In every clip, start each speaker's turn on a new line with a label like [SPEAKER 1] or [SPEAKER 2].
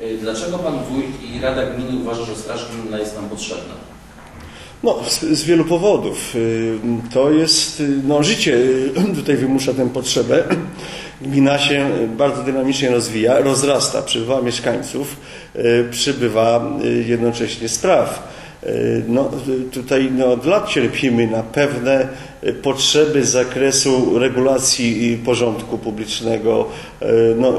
[SPEAKER 1] Y, Dlaczego Pan Wójt i Rada Gminy uważa, że Straż Gminna jest nam potrzebna?
[SPEAKER 2] No, z, z wielu powodów. Y, To jest, y, no życie tutaj wymusza tę potrzebę. Gmina się bardzo dynamicznie rozwija, rozrasta, przybywa mieszkańców, przybywa jednocześnie spraw. Y, No, tutaj no, od lat cierpimy na pewne y, potrzeby z zakresu regulacji porządku publicznego, y, no,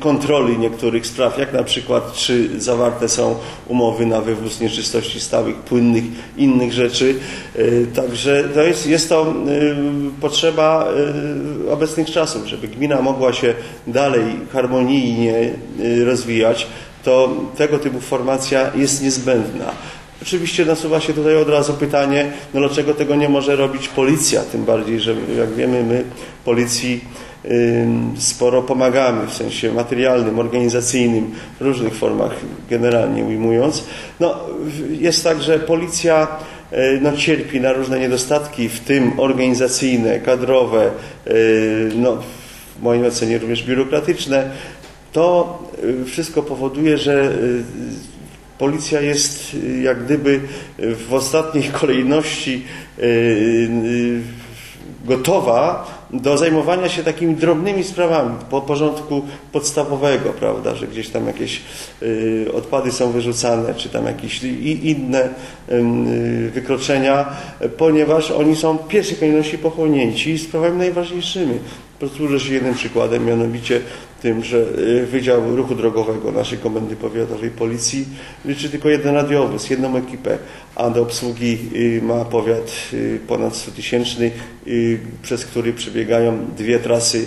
[SPEAKER 2] kontroli niektórych spraw, jak na przykład czy zawarte są umowy na wywóz nieczystości stałych, płynnych, innych rzeczy. Także to jest, jest to potrzeba obecnych czasów, żeby gmina mogła się dalej harmonijnie rozwijać, to tego typu formacja jest niezbędna. Oczywiście nasuwa się tutaj od razu pytanie, no dlaczego tego nie może robić policja, tym bardziej, że jak wiemy my policji sporo pomagamy w sensie materialnym, organizacyjnym, w różnych formach generalnie ujmując. No, jest tak, że policja y, no, cierpi na różne niedostatki, w tym organizacyjne, kadrowe, y, no, w mojej ocenie również biurokratyczne. To y, wszystko powoduje, że Policja jest y, jak gdyby w ostatniej kolejności y, y, gotowa do zajmowania się takimi drobnymi sprawami po porządku podstawowego, prawda, że gdzieś tam jakieś odpady są wyrzucane, czy tam jakieś i inne wykroczenia, ponieważ oni są w pierwszej kolejności pochłonięci sprawami najważniejszymi. Posłużę się jednym przykładem, mianowicie tym, że y, Wydział Ruchu Drogowego naszej Komendy Powiatowej Policji liczy tylko jeden radiowóz, jedną ekipę, a do obsługi y, ma powiat y, ponad 100 tysięczny, przez który przebiegają dwie trasy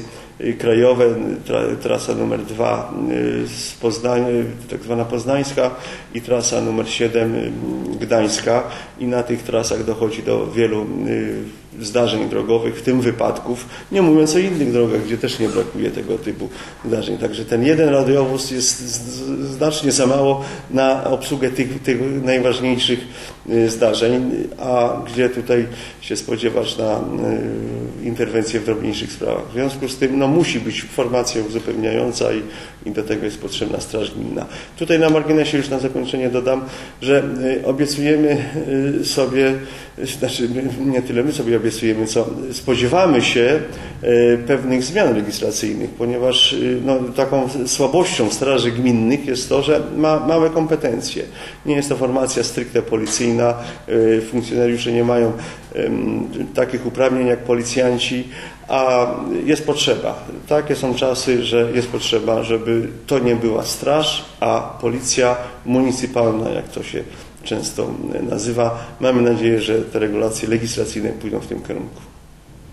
[SPEAKER 2] krajowe, tra, trasa numer dwa y, z Poznań, y, tak zwana poznańska i trasa numer 7 y, gdańska. I na tych trasach dochodzi do wielu zdarzeń drogowych, w tym wypadków, nie mówiąc o innych drogach, gdzie też nie brakuje tego typu zdarzeń. Także ten jeden radiowóz jest znacznie za mało na obsługę tych, tych najważniejszych y, zdarzeń, a gdzie tutaj się spodziewasz na y, interwencję w drobniejszych sprawach. W związku z tym no, musi być formacja uzupełniająca i, i do tego jest potrzebna Straż Gminna. Tutaj na marginesie już na zakończenie dodam, że y, obiecujemy sobie, znaczy nie tyle my sobie obiecujemy, co spodziewamy się y, pewnych zmian legislacyjnych, ponieważ y, no, taką słabością Straży Gminnych jest to, że ma małe kompetencje. Nie jest to formacja stricte policyjna, y, funkcjonariusze nie mają takich uprawnień jak policjanci, a jest potrzeba. Takie są czasy, że jest potrzeba, żeby to nie była straż, a policja municypalna, jak to się często nazywa. Mamy nadzieję, że te regulacje legislacyjne pójdą w tym kierunku.